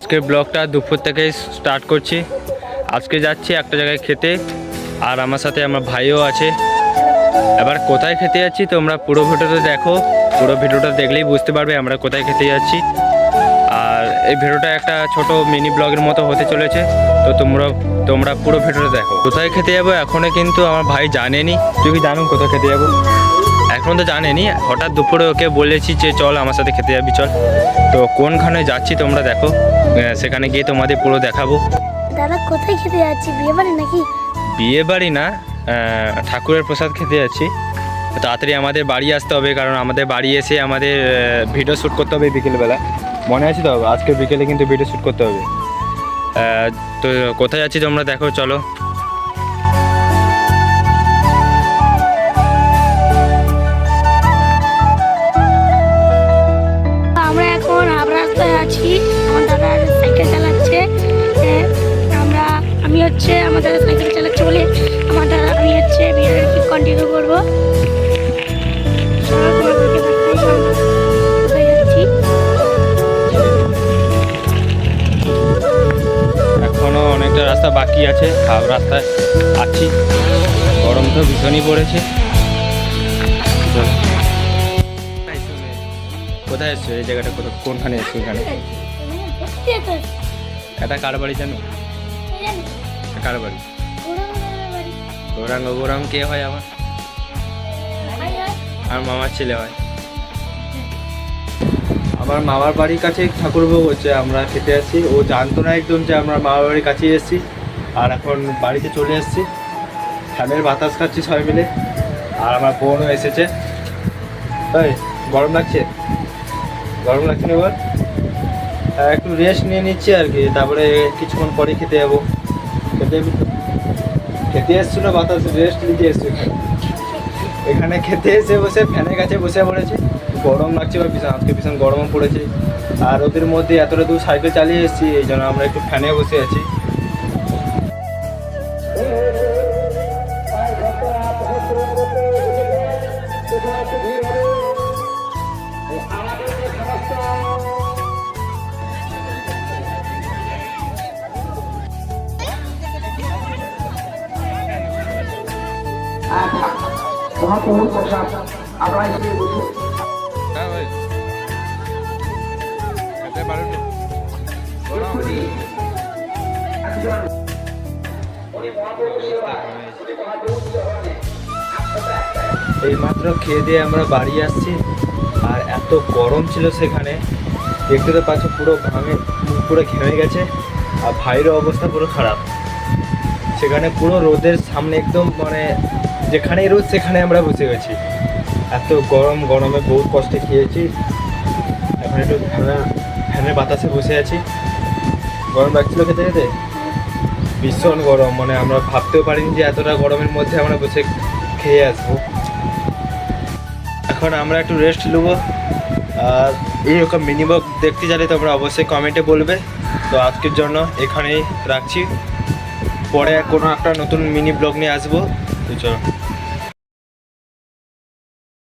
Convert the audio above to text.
আজকের ব্লগটা দুপুর থেকে স্টার্ট করছি। আজকে যাচ্ছি একটা জায়গায় খেতে, আর আমার সাথে আমার ভাইও আছে। এবার কোথায় খেতে যাচ্ছি তোমরা পুরো ভিডিওটা দেখো। পুরো ভিডিওটা দেখলেই বুঝতে পারবে আমরা কোথায় খেতে যাচ্ছি। আর এই ভিডিওটা একটা ছোট মিনি ব্লগের মতো হতে চলেছে। তো তোমরা তোমরা পুরো ভিডিওটা দেখো। কোথায় খেতে যাব এখনও কিন্তু আমার ভাই জানেনি। তুমি জানো কোথায় খেতে যাব? এখন তো জানেনি হঠাৎ দুপুরে ওকে বলেছি যে চল আমার সাথে খেতে যাবি চল। তো কোনখানে যাচ্ছি তোমরা দেখো সেখানে গিয়ে তোমাদের পুরো দেখাবো। দাদা কোথায় খেতে যাচ্ছি? বিয়ে বাড়ি নাকি? বিয়ে বাড়ি না ঠাকুরের প্রসাদ খেতে যাচ্ছি। তাড়াতাড়ি আমাদের বাড়ি আসতে হবে কারণ আমাদের বাড়ি এসে আমাদের ভিডিও শ্যুট করতে হবে বিকেলবেলা। মনে আছে তো? আজকে বিকেলে কিন্তু ভিডিও শ্যুট করতে হবে। তো কোথায় যাচ্ছি তোমরা দেখো চলো। আছি। আমার দাদা সাইকেল চালাচ্ছে। আমরা, আমি হচ্ছে, আমার দাদা সাইকেল চালাচ্ছে বলে আমার দাদা, আমি হচ্ছে বিয়ের কন্টিনিউ করব। অনেকটা রাস্তা বাকি আছে হাফ রাস্তায় আছি। গরম তো ভীষণই পড়েছে। কোথায় এসছো? এই জায়গাটা কোথায়? কোনখানে এসছো এখানে? এটা কার বাড়ি জানো? কার বাড়ি? গৌরাঙ্গ গৌরাঙ্গ কে হয় আমার আমার মামার ছেলে হয়। আমার মামার বাড়ির কাছে ঠাকুরভোগ হচ্ছে আমরা খেতে আসছি। ও জানতো না একদম যে আমরা মামার বাড়ির কাছে এসেছি। আর এখন বাড়িতে চলে এসেছি। ফ্যানের বাতাস খাচ্ছি সবাই মিলে। আর আমার বোনও এসেছে। তাই গরম লাগছে? গরম লাগছে না এবার হ্যাঁ, একটু রেস্ট নিয়ে নিচ্ছি আর কি তারপরে কিছুক্ষণ পরে খেতে যাব খেতে খেতে এসছো না বাতাস রেস্ট নিতে এসছো এখানে এখানে খেতে এসে বসে ফ্যানের কাছে বসে পড়েছে গরম লাগছে বা ভীষণ আজকে ভীষণ গরমও পড়েছে আর ওদের মধ্যে এতটা দূর সাইকেল চালিয়ে এসেছি এই জন্য আমরা একটু ফ্যানে বসে আছি এই মাত্র খেয়ে দিয়ে আমরা বাড়ি আসছি। আর এত গরম ছিল সেখানে। দেখতে তো পাচ্ছ পুরো ঘামে পুরো ঘেমে গেছে। আর ভাইয়েরও অবস্থা পুরো খারাপ। সেখানে পুরো রোদের সামনে একদম মানে যেখানেই রোদ, সেখানে আমরা বসে গেছি। এত গরম, গরমে বহুত কষ্টে খেয়েছি। এখন একটু ফ্যানের ফ্যানের বাতাসে বসে আছি। গরম লাগছিল খেতে খেতে? ভীষণ গরম মানে আমরা ভাবতেও পারিনি যে এতটা গরমের মধ্যে আমরা বসে খেয়ে আসব। এখন আমরা একটু রেস্ট নেব। আর এইরকম মিনিমাম দেখতে চাইলে তোমরা অবশ্যই কমেন্টে বলবে। তো আজকের জন্য এখানেই রাখছি। পরে কোনো একটা নতুন মিনি ব্লগ নিয়ে আসব। তো চলো